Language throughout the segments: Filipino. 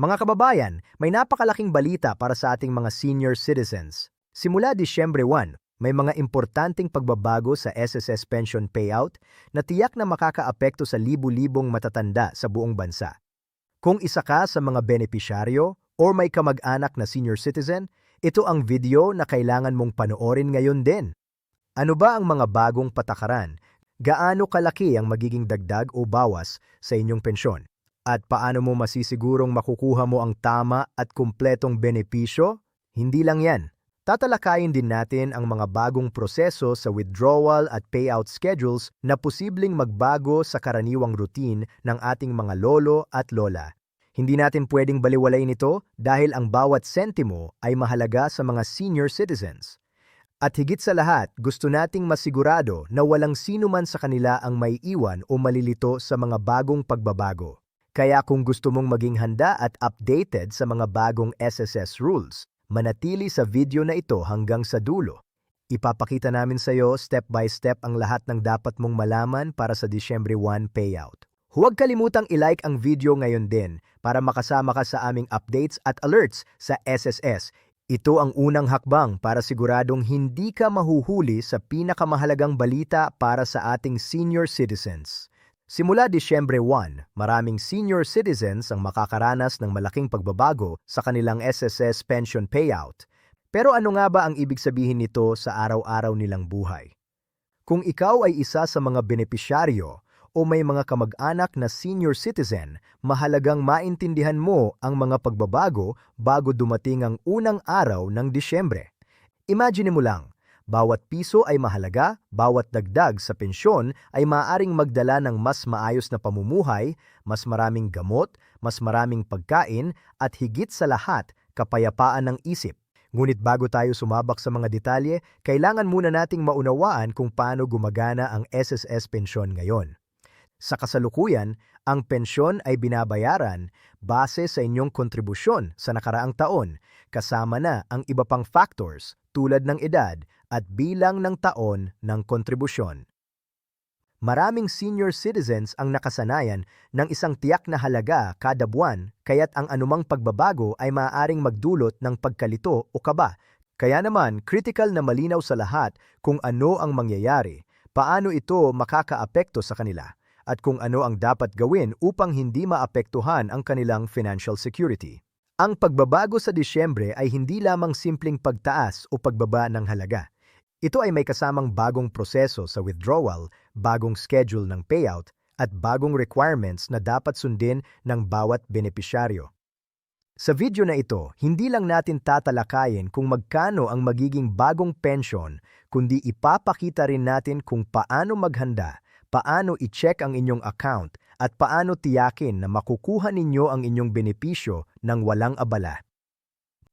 Mga kababayan, may napakalaking balita para sa ating mga senior citizens. Simula Disyembre 1, may mga importanteng pagbabago sa SSS pension payout na tiyak na makakaapekto sa libu-libong matatanda sa buong bansa. Kung isa ka sa mga benepisyaryo o may kamag-anak na senior citizen, ito ang video na kailangan mong panoorin ngayon din. Ano ba ang mga bagong patakaran? Gaano kalaki ang magiging dagdag o bawas sa inyong pensyon? At paano mo masisigurong makukuha mo ang tama at kumpletong benepisyo? Hindi lang yan. Tatalakayin din natin ang mga bagong proseso sa withdrawal at payout schedules na posibleng magbago sa karaniwang routine ng ating mga lolo at lola. Hindi natin pwedeng baliwalayin ito dahil ang bawat sentimo ay mahalaga sa mga senior citizens. At higit sa lahat, gusto nating masigurado na walang sino man sa kanila ang may iwan o malilito sa mga bagong pagbabago. Kaya kung gusto mong maging handa at updated sa mga bagong SSS rules, manatili sa video na ito hanggang sa dulo. Ipapakita namin sa iyo step by step ang lahat ng dapat mong malaman para sa Disyembre 1 payout. Huwag kalimutang i-like ang video ngayon din para makasama ka sa aming updates at alerts sa SSS. Ito ang unang hakbang para siguradong hindi ka mahuhuli sa pinakamahalagang balita para sa ating senior citizens. Simula Disyembre 1, maraming senior citizens ang makakaranas ng malaking pagbabago sa kanilang SSS pension payout. Pero ano nga ba ang ibig sabihin nito sa araw-araw nilang buhay? Kung ikaw ay isa sa mga benepisyaryo o may mga kamag-anak na senior citizen, mahalagang maintindihan mo ang mga pagbabago bago dumating ang unang araw ng Disyembre. Imagine mo lang, bawat piso ay mahalaga, bawat dagdag sa pensyon ay maaaring magdala ng mas maayos na pamumuhay, mas maraming gamot, mas maraming pagkain, at higit sa lahat, kapayapaan ng isip. Ngunit bago tayo sumabak sa mga detalye, kailangan muna nating maunawaan kung paano gumagana ang SSS pensyon ngayon. Sa kasalukuyan, ang pensyon ay binabayaran base sa inyong kontribusyon sa nakaraang taon, kasama na ang iba pang factors tulad ng edad at bilang ng taon ng kontribusyon. Maraming senior citizens ang nakasanayan ng isang tiyak na halaga kada buwan kaya't ang anumang pagbabago ay maaaring magdulot ng pagkalito o kaba. Kaya naman, critical na malinaw sa lahat kung ano ang mangyayari, paano ito makakaapekto sa kanila at kung ano ang dapat gawin upang hindi maapektuhan ang kanilang financial security. Ang pagbabago sa Disyembre ay hindi lamang simpleng pagtaas o pagbaba ng halaga. Ito ay may kasamang bagong proseso sa withdrawal, bagong schedule ng payout, at bagong requirements na dapat sundin ng bawat benepisyaryo. Sa video na ito, hindi lang natin tatalakayin kung magkano ang magiging bagong pension, kundi ipapakita rin natin kung paano maghanda paano i-check ang inyong account at paano tiyakin na makukuha ninyo ang inyong benepisyo ng walang abala.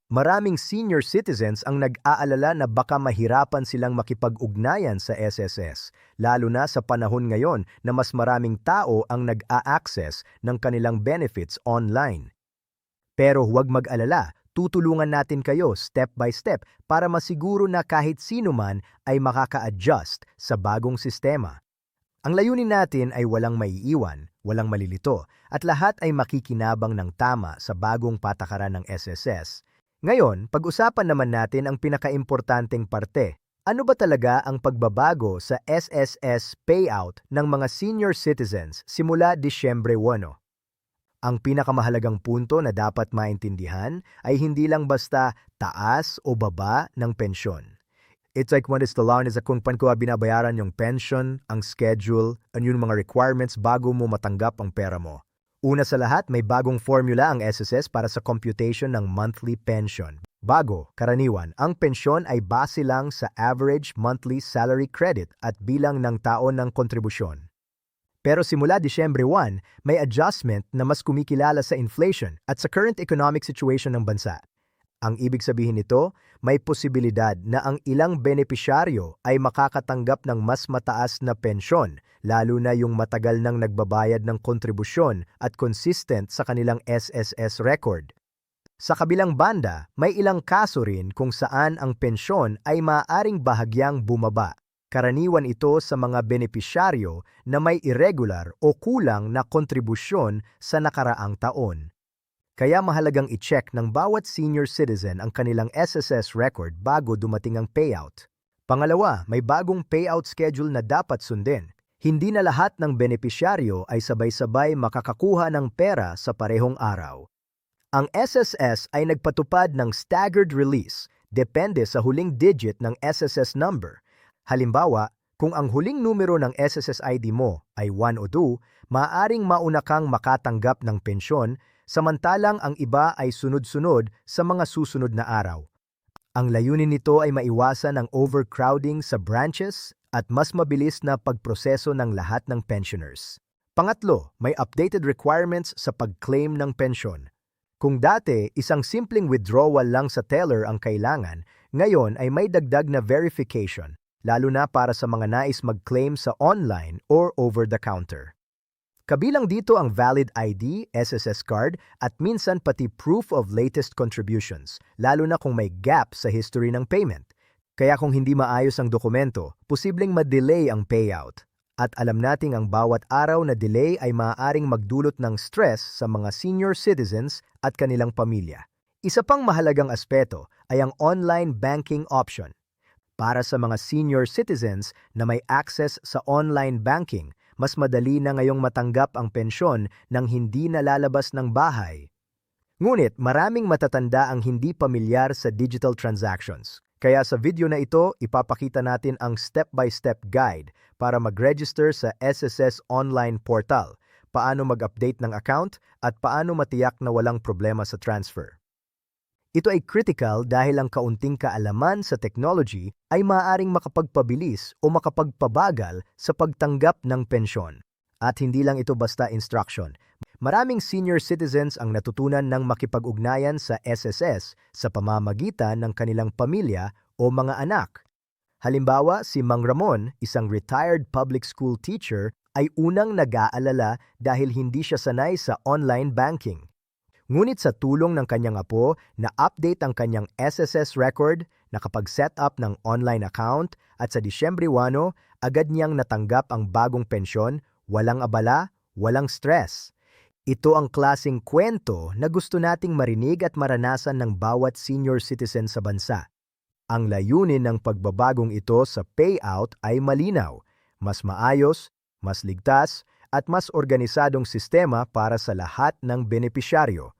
Maraming senior citizens ang nag-aalala na baka mahirapan silang makipag-ugnayan sa SSS, lalo na sa panahon ngayon na mas maraming tao ang nag-a-access ng kanilang benefits online. Pero huwag mag-alala, tutulungan natin kayo step by step para masiguro na kahit sino man ay makaka-adjust sa bagong sistema. Ang layunin natin ay walang maiiwan, walang malilito, at lahat ay makikinabang ng tama sa bagong patakaran ng SSS. Ngayon, pag-usapan naman natin ang pinakaimportanteng parte. Ano ba talaga ang pagbabago sa SSS payout ng mga senior citizens simula Disyembre 1? Ang pinakamahalagang punto na dapat maintindihan ay hindi lang basta taas o baba ng pensyon. It's like when it's the loan is kung pan ko binabayaran yung pension, ang schedule, and yung mga requirements bago mo matanggap ang pera mo. Una sa lahat, may bagong formula ang SSS para sa computation ng monthly pension. Bago, karaniwan, ang pensyon ay base lang sa average monthly salary credit at bilang ng taon ng kontribusyon. Pero simula Disyembre 1, may adjustment na mas kumikilala sa inflation at sa current economic situation ng bansa. Ang ibig sabihin nito, may posibilidad na ang ilang benepisyaryo ay makakatanggap ng mas mataas na pensyon, lalo na yung matagal nang nagbabayad ng kontribusyon at consistent sa kanilang SSS record. Sa kabilang banda, may ilang kaso rin kung saan ang pensyon ay maaaring bahagyang bumaba. Karaniwan ito sa mga benepisyaryo na may irregular o kulang na kontribusyon sa nakaraang taon. Kaya mahalagang i-check ng bawat senior citizen ang kanilang SSS record bago dumating ang payout. Pangalawa, may bagong payout schedule na dapat sundin. Hindi na lahat ng benepisyaryo ay sabay-sabay makakakuha ng pera sa parehong araw. Ang SSS ay nagpatupad ng staggered release depende sa huling digit ng SSS number. Halimbawa, kung ang huling numero ng SSS ID mo ay 1 o 2, maaaring mauna kang makatanggap ng pensyon samantalang ang iba ay sunod-sunod sa mga susunod na araw. Ang layunin nito ay maiwasan ang overcrowding sa branches at mas mabilis na pagproseso ng lahat ng pensioners. Pangatlo, may updated requirements sa pag-claim ng pensyon. Kung dati, isang simpleng withdrawal lang sa teller ang kailangan, ngayon ay may dagdag na verification, lalo na para sa mga nais mag-claim sa online or over-the-counter. Kabilang dito ang valid ID, SSS card, at minsan pati proof of latest contributions, lalo na kung may gap sa history ng payment. Kaya kung hindi maayos ang dokumento, posibleng ma-delay ang payout. At alam nating ang bawat araw na delay ay maaaring magdulot ng stress sa mga senior citizens at kanilang pamilya. Isa pang mahalagang aspeto ay ang online banking option. Para sa mga senior citizens na may access sa online banking, mas madali na ngayong matanggap ang pensyon nang hindi nalalabas ng bahay. Ngunit maraming matatanda ang hindi pamilyar sa digital transactions. Kaya sa video na ito, ipapakita natin ang step-by-step guide para mag-register sa SSS online portal, paano mag-update ng account at paano matiyak na walang problema sa transfer. Ito ay critical dahil ang kaunting kaalaman sa technology ay maaaring makapagpabilis o makapagpabagal sa pagtanggap ng pensyon. At hindi lang ito basta instruction. Maraming senior citizens ang natutunan ng makipag-ugnayan sa SSS sa pamamagitan ng kanilang pamilya o mga anak. Halimbawa, si Mang Ramon, isang retired public school teacher, ay unang nag-aalala dahil hindi siya sanay sa online banking. Ngunit sa tulong ng kanyang apo na update ang kanyang SSS record, nakapag-set up ng online account at sa Disyembre 1, agad niyang natanggap ang bagong pensyon, walang abala, walang stress. Ito ang klasing kwento na gusto nating marinig at maranasan ng bawat senior citizen sa bansa. Ang layunin ng pagbabagong ito sa payout ay malinaw, mas maayos, mas ligtas, at mas organisadong sistema para sa lahat ng benepisyaryo.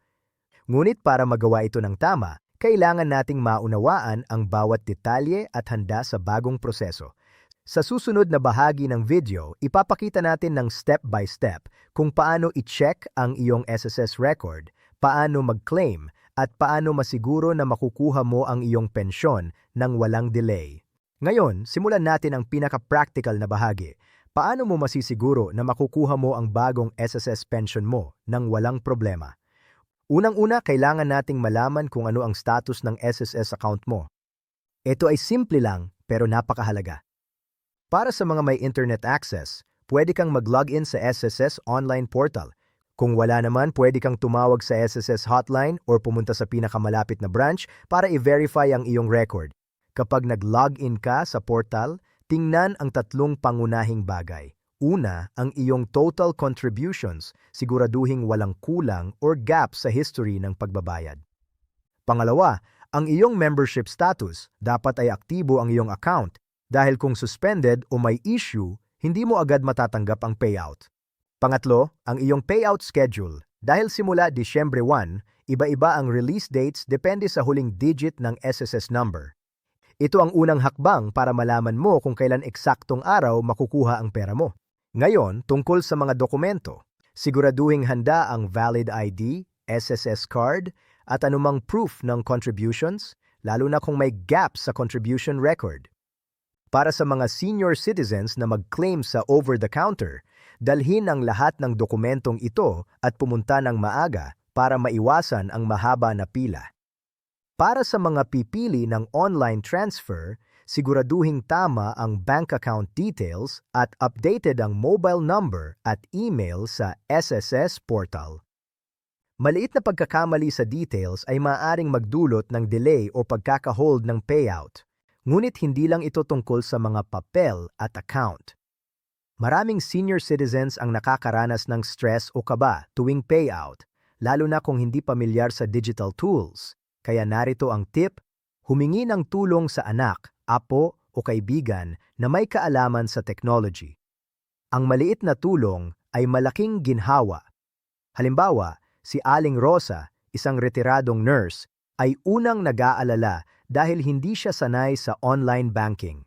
Ngunit para magawa ito ng tama, kailangan nating maunawaan ang bawat detalye at handa sa bagong proseso. Sa susunod na bahagi ng video, ipapakita natin ng step-by-step kung paano i-check ang iyong SSS record, paano mag-claim, at paano masiguro na makukuha mo ang iyong pensyon ng walang delay. Ngayon, simulan natin ang pinaka-practical na bahagi. Paano mo masisiguro na makukuha mo ang bagong SSS pension mo ng walang problema? Unang-una, kailangan nating malaman kung ano ang status ng SSS account mo. Ito ay simple lang pero napakahalaga. Para sa mga may internet access, pwede kang mag-login sa SSS online portal. Kung wala naman, pwede kang tumawag sa SSS hotline or pumunta sa pinakamalapit na branch para i-verify ang iyong record. Kapag nag-login ka sa portal, tingnan ang tatlong pangunahing bagay. Una, ang iyong total contributions, siguraduhing walang kulang or gap sa history ng pagbabayad. Pangalawa, ang iyong membership status, dapat ay aktibo ang iyong account dahil kung suspended o may issue, hindi mo agad matatanggap ang payout. Pangatlo, ang iyong payout schedule. Dahil simula Disyembre 1, iba-iba ang release dates depende sa huling digit ng SSS number. Ito ang unang hakbang para malaman mo kung kailan eksaktong araw makukuha ang pera mo. Ngayon, tungkol sa mga dokumento, siguraduhing handa ang valid ID, SSS card, at anumang proof ng contributions, lalo na kung may gap sa contribution record. Para sa mga senior citizens na mag-claim sa over-the-counter, dalhin ang lahat ng dokumentong ito at pumunta ng maaga para maiwasan ang mahaba na pila. Para sa mga pipili ng online transfer, siguraduhing tama ang bank account details at updated ang mobile number at email sa SSS portal. Maliit na pagkakamali sa details ay maaaring magdulot ng delay o pagkakahold ng payout, ngunit hindi lang ito tungkol sa mga papel at account. Maraming senior citizens ang nakakaranas ng stress o kaba tuwing payout, lalo na kung hindi pamilyar sa digital tools. Kaya narito ang tip, humingi ng tulong sa anak, apo o kaibigan na may kaalaman sa technology. Ang maliit na tulong ay malaking ginhawa. Halimbawa, si Aling Rosa, isang retiradong nurse, ay unang nag-aalala dahil hindi siya sanay sa online banking.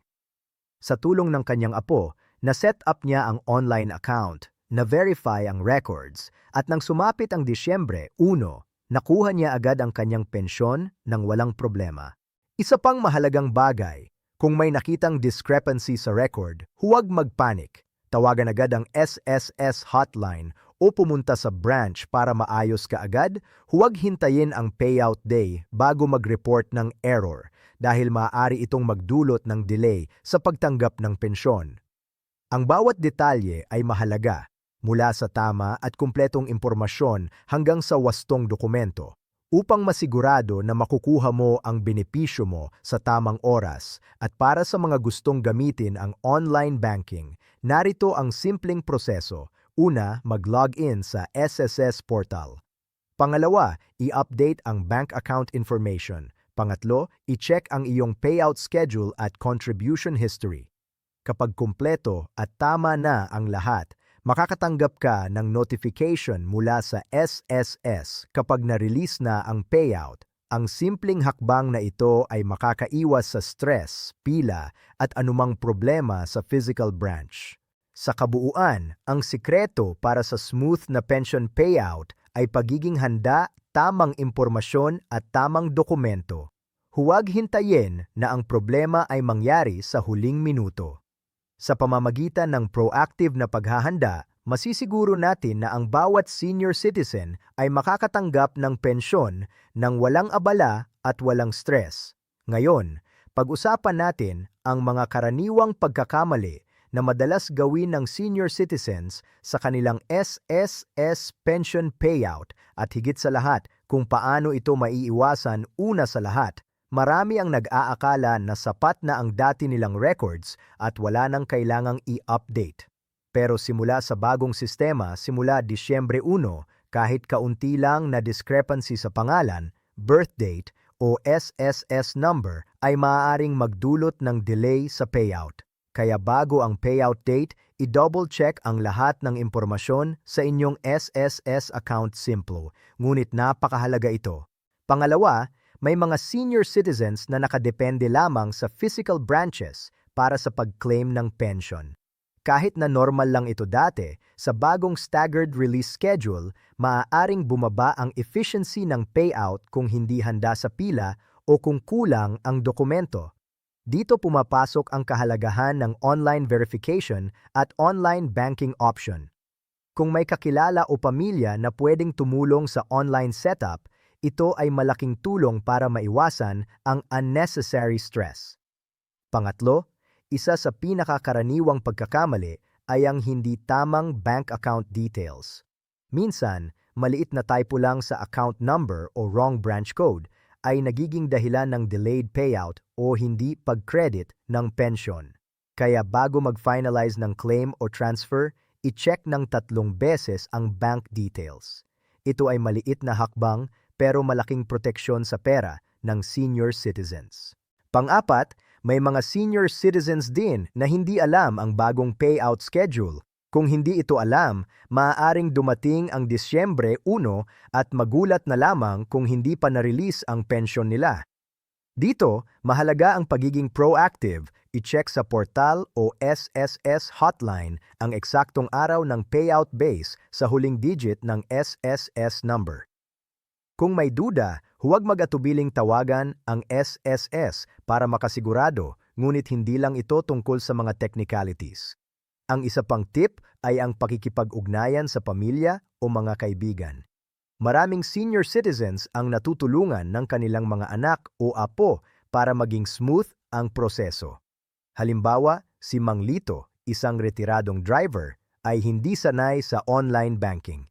Sa tulong ng kanyang apo, na-set up niya ang online account, na-verify ang records, at nang sumapit ang Disyembre 1, nakuha niya agad ang kanyang pensyon nang walang problema. Isa pang mahalagang bagay, kung may nakitang discrepancy sa record, huwag magpanik. Tawagan agad ang SSS hotline o pumunta sa branch para maayos ka agad, huwag hintayin ang payout day bago mag-report ng error dahil maaari itong magdulot ng delay sa pagtanggap ng pensyon. Ang bawat detalye ay mahalaga, mula sa tama at kumpletong impormasyon hanggang sa wastong dokumento, upang masigurado na makukuha mo ang benepisyo mo sa tamang oras at para sa mga gustong gamitin ang online banking, narito ang simpleng proseso. Una, mag-log in sa SSS portal. Pangalawa, i-update ang bank account information. Pangatlo, i-check ang iyong payout schedule at contribution history. Kapag kumpleto at tama na ang lahat, makakatanggap ka ng notification mula sa SSS kapag na-release na ang payout. Ang simpleng hakbang na ito ay makakaiwas sa stress, pila at anumang problema sa physical branch. Sa kabuuan, ang sikreto para sa smooth na pension payout ay pagiging handa, tamang impormasyon at tamang dokumento. Huwag hintayin na ang problema ay mangyari sa huling minuto. Sa pamamagitan ng proactive na paghahanda, masisiguro natin na ang bawat senior citizen ay makakatanggap ng pensyon ng walang abala at walang stress. Ngayon, pag-usapan natin ang mga karaniwang pagkakamali na madalas gawin ng senior citizens sa kanilang SSS pension payout at higit sa lahat kung paano ito maiiwasan una sa lahat. Marami ang nag-aakala na sapat na ang dati nilang records at wala nang kailangang i-update. Pero simula sa bagong sistema, simula Disyembre 1, kahit kaunti lang na discrepancy sa pangalan, birth date o SSS number ay maaaring magdulot ng delay sa payout. Kaya bago ang payout date, i-double check ang lahat ng impormasyon sa inyong SSS account Simplo, ngunit napakahalaga ito. Pangalawa, may mga senior citizens na nakadepende lamang sa physical branches para sa pag-claim ng pension. Kahit na normal lang ito dati, sa bagong staggered release schedule, maaaring bumaba ang efficiency ng payout kung hindi handa sa pila o kung kulang ang dokumento. Dito pumapasok ang kahalagahan ng online verification at online banking option. Kung may kakilala o pamilya na pwedeng tumulong sa online setup, ito ay malaking tulong para maiwasan ang unnecessary stress. Pangatlo, isa sa pinakakaraniwang pagkakamali ay ang hindi tamang bank account details. Minsan, maliit na typo lang sa account number o wrong branch code ay nagiging dahilan ng delayed payout o hindi pag-credit ng pension. Kaya bago mag-finalize ng claim o transfer, i-check ng tatlong beses ang bank details. Ito ay maliit na hakbang pero malaking proteksyon sa pera ng senior citizens. Pang-apat, may mga senior citizens din na hindi alam ang bagong payout schedule kung hindi ito alam, maaaring dumating ang Disyembre 1 at magulat na lamang kung hindi pa na-release ang pensyon nila. Dito, mahalaga ang pagiging proactive, i-check sa portal o SSS hotline ang eksaktong araw ng payout base sa huling digit ng SSS number. Kung may duda, huwag mag-atubiling tawagan ang SSS para makasigurado, ngunit hindi lang ito tungkol sa mga technicalities. Ang isa pang tip ay ang pakikipag-ugnayan sa pamilya o mga kaibigan. Maraming senior citizens ang natutulungan ng kanilang mga anak o apo para maging smooth ang proseso. Halimbawa, si Mang Lito, isang retiradong driver, ay hindi sanay sa online banking.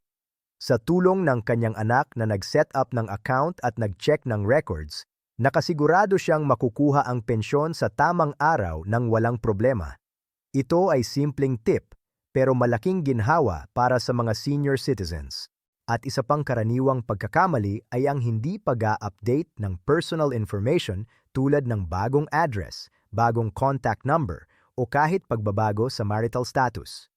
Sa tulong ng kanyang anak na nag-set up ng account at nag-check ng records, nakasigurado siyang makukuha ang pensyon sa tamang araw nang walang problema. Ito ay simpleng tip pero malaking ginhawa para sa mga senior citizens. At isa pang karaniwang pagkakamali ay ang hindi pag-a-update ng personal information tulad ng bagong address, bagong contact number, o kahit pagbabago sa marital status.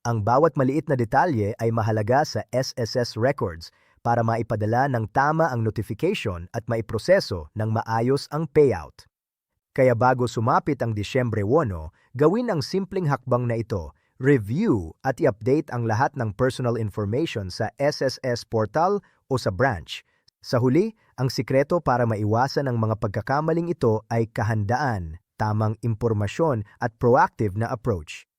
Ang bawat maliit na detalye ay mahalaga sa SSS records para maipadala ng tama ang notification at maiproseso ng maayos ang payout. Kaya bago sumapit ang Disyembre 1, gawin ang simpleng hakbang na ito, review at i-update ang lahat ng personal information sa SSS portal o sa branch. Sa huli, ang sikreto para maiwasan ang mga pagkakamaling ito ay kahandaan, tamang impormasyon at proactive na approach.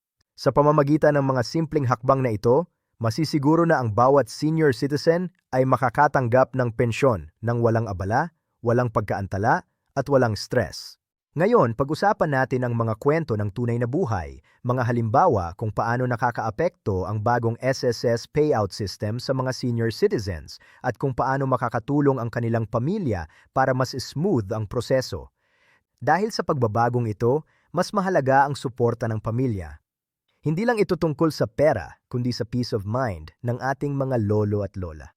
Sa pamamagitan ng mga simpleng hakbang na ito, masisiguro na ang bawat senior citizen ay makakatanggap ng pensyon ng walang abala, walang pagkaantala, at walang stress. Ngayon, pag-usapan natin ang mga kwento ng tunay na buhay, mga halimbawa kung paano nakakaapekto ang bagong SSS payout system sa mga senior citizens at kung paano makakatulong ang kanilang pamilya para mas smooth ang proseso. Dahil sa pagbabagong ito, mas mahalaga ang suporta ng pamilya. Hindi lang ito tungkol sa pera, kundi sa peace of mind ng ating mga lolo at lola.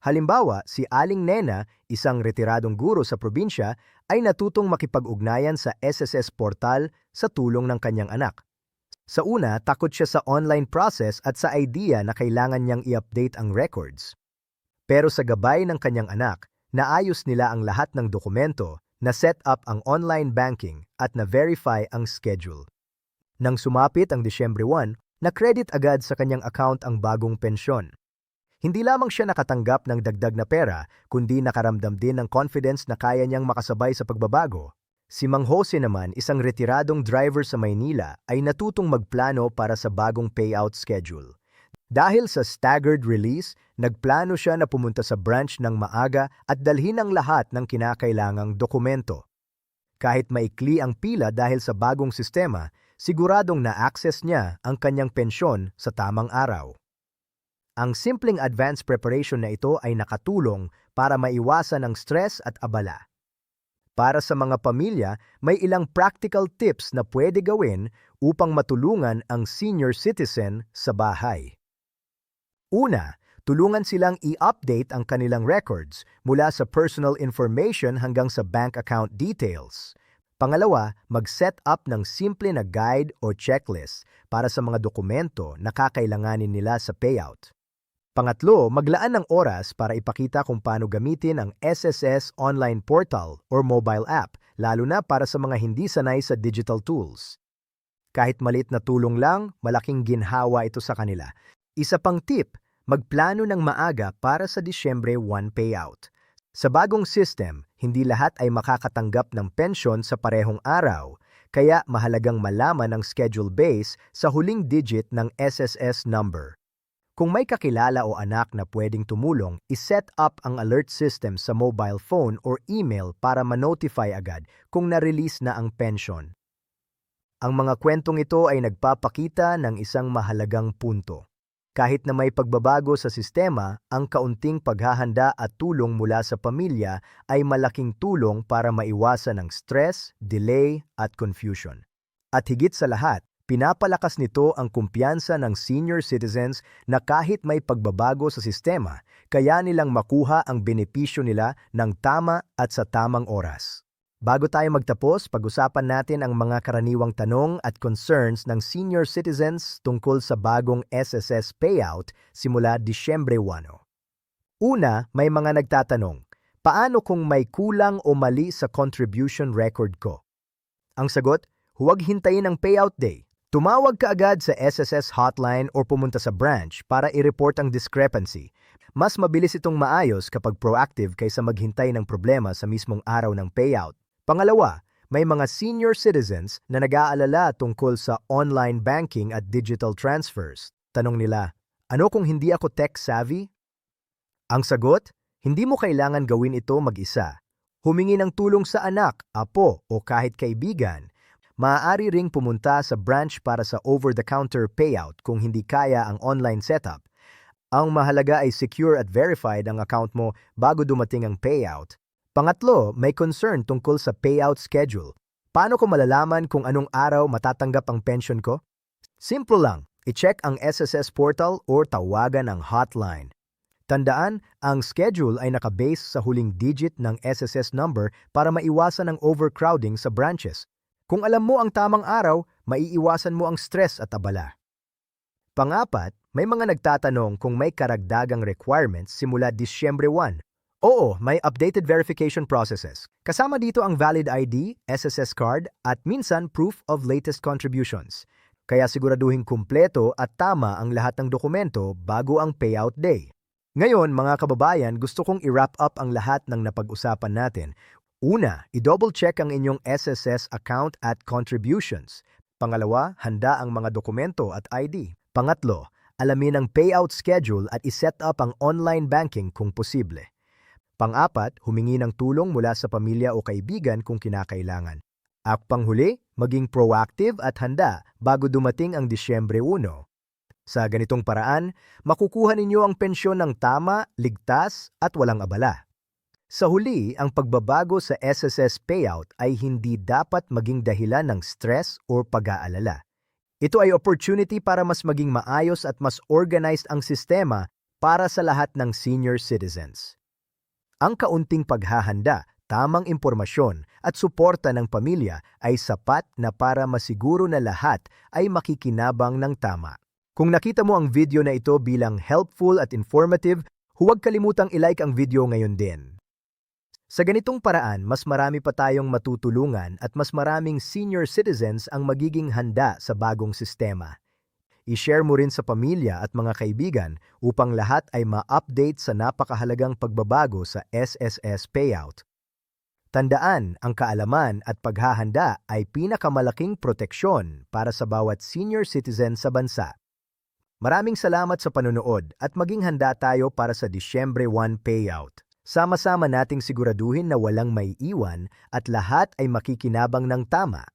Halimbawa, si Aling Nena, isang retiradong guro sa probinsya, ay natutong makipag-ugnayan sa SSS portal sa tulong ng kanyang anak. Sa una, takot siya sa online process at sa idea na kailangan niyang i-update ang records. Pero sa gabay ng kanyang anak, naayos nila ang lahat ng dokumento, na set up ang online banking at na-verify ang schedule. Nang sumapit ang Disyembre 1, na-credit agad sa kanyang account ang bagong pensyon. Hindi lamang siya nakatanggap ng dagdag na pera, kundi nakaramdam din ng confidence na kaya niyang makasabay sa pagbabago. Si Mang Jose naman, isang retiradong driver sa Maynila, ay natutong magplano para sa bagong payout schedule. Dahil sa staggered release, nagplano siya na pumunta sa branch ng maaga at dalhin ang lahat ng kinakailangang dokumento. Kahit maikli ang pila dahil sa bagong sistema, siguradong na-access niya ang kanyang pensyon sa tamang araw. Ang simpleng advance preparation na ito ay nakatulong para maiwasan ang stress at abala. Para sa mga pamilya, may ilang practical tips na pwede gawin upang matulungan ang senior citizen sa bahay. Una, tulungan silang i-update ang kanilang records mula sa personal information hanggang sa bank account details. Pangalawa, mag-set up ng simple na guide o checklist para sa mga dokumento na kakailanganin nila sa payout. Pangatlo, maglaan ng oras para ipakita kung paano gamitin ang SSS online portal or mobile app, lalo na para sa mga hindi sanay sa digital tools. Kahit malit na tulong lang, malaking ginhawa ito sa kanila. Isa pang tip, magplano ng maaga para sa Disyembre 1 payout. Sa bagong system, hindi lahat ay makakatanggap ng pensyon sa parehong araw, kaya mahalagang malaman ang schedule base sa huling digit ng SSS number. Kung may kakilala o anak na pwedeng tumulong, iset up ang alert system sa mobile phone or email para ma-notify agad kung na-release na ang pension. Ang mga kwentong ito ay nagpapakita ng isang mahalagang punto. Kahit na may pagbabago sa sistema, ang kaunting paghahanda at tulong mula sa pamilya ay malaking tulong para maiwasan ang stress, delay at confusion. At higit sa lahat, Pinapalakas nito ang kumpiyansa ng senior citizens na kahit may pagbabago sa sistema, kaya nilang makuha ang benepisyo nila ng tama at sa tamang oras. Bago tayo magtapos, pag-usapan natin ang mga karaniwang tanong at concerns ng senior citizens tungkol sa bagong SSS payout simula Disyembre 1. Una, may mga nagtatanong, paano kung may kulang o mali sa contribution record ko? Ang sagot, huwag hintayin ang payout day. Tumawag ka agad sa SSS hotline o pumunta sa branch para i-report ang discrepancy. Mas mabilis itong maayos kapag proactive kaysa maghintay ng problema sa mismong araw ng payout. Pangalawa, may mga senior citizens na nag-aalala tungkol sa online banking at digital transfers. Tanong nila, ano kung hindi ako tech-savvy? Ang sagot, hindi mo kailangan gawin ito mag-isa. Humingi ng tulong sa anak, apo o kahit kaibigan – maaari ring pumunta sa branch para sa over-the-counter payout kung hindi kaya ang online setup. Ang mahalaga ay secure at verified ang account mo bago dumating ang payout. Pangatlo, may concern tungkol sa payout schedule. Paano ko malalaman kung anong araw matatanggap ang pension ko? Simple lang, i-check ang SSS portal or tawagan ang hotline. Tandaan, ang schedule ay nakabase sa huling digit ng SSS number para maiwasan ang overcrowding sa branches. Kung alam mo ang tamang araw, maiiwasan mo ang stress at abala. Pangapat, may mga nagtatanong kung may karagdagang requirements simula Disyembre 1. Oo, may updated verification processes. Kasama dito ang valid ID, SSS card, at minsan proof of latest contributions. Kaya siguraduhin kumpleto at tama ang lahat ng dokumento bago ang payout day. Ngayon, mga kababayan, gusto kong i-wrap up ang lahat ng napag-usapan natin. Una, i-double check ang inyong SSS account at contributions. Pangalawa, handa ang mga dokumento at ID. Pangatlo, alamin ang payout schedule at iset up ang online banking kung posible. Pang-apat, humingi ng tulong mula sa pamilya o kaibigan kung kinakailangan. At panghuli, maging proactive at handa bago dumating ang Disyembre 1. Sa ganitong paraan, makukuha ninyo ang pensyon ng tama, ligtas at walang abala. Sa huli, ang pagbabago sa SSS payout ay hindi dapat maging dahilan ng stress o pag-aalala. Ito ay opportunity para mas maging maayos at mas organized ang sistema para sa lahat ng senior citizens. Ang kaunting paghahanda, tamang impormasyon at suporta ng pamilya ay sapat na para masiguro na lahat ay makikinabang ng tama. Kung nakita mo ang video na ito bilang helpful at informative, huwag kalimutang ilike ang video ngayon din. Sa ganitong paraan, mas marami pa tayong matutulungan at mas maraming senior citizens ang magiging handa sa bagong sistema. I-share mo rin sa pamilya at mga kaibigan upang lahat ay ma-update sa napakahalagang pagbabago sa SSS payout. Tandaan, ang kaalaman at paghahanda ay pinakamalaking proteksyon para sa bawat senior citizen sa bansa. Maraming salamat sa panonood at maging handa tayo para sa Disyembre 1 payout. Sama-sama nating siguraduhin na walang may iwan at lahat ay makikinabang ng tama.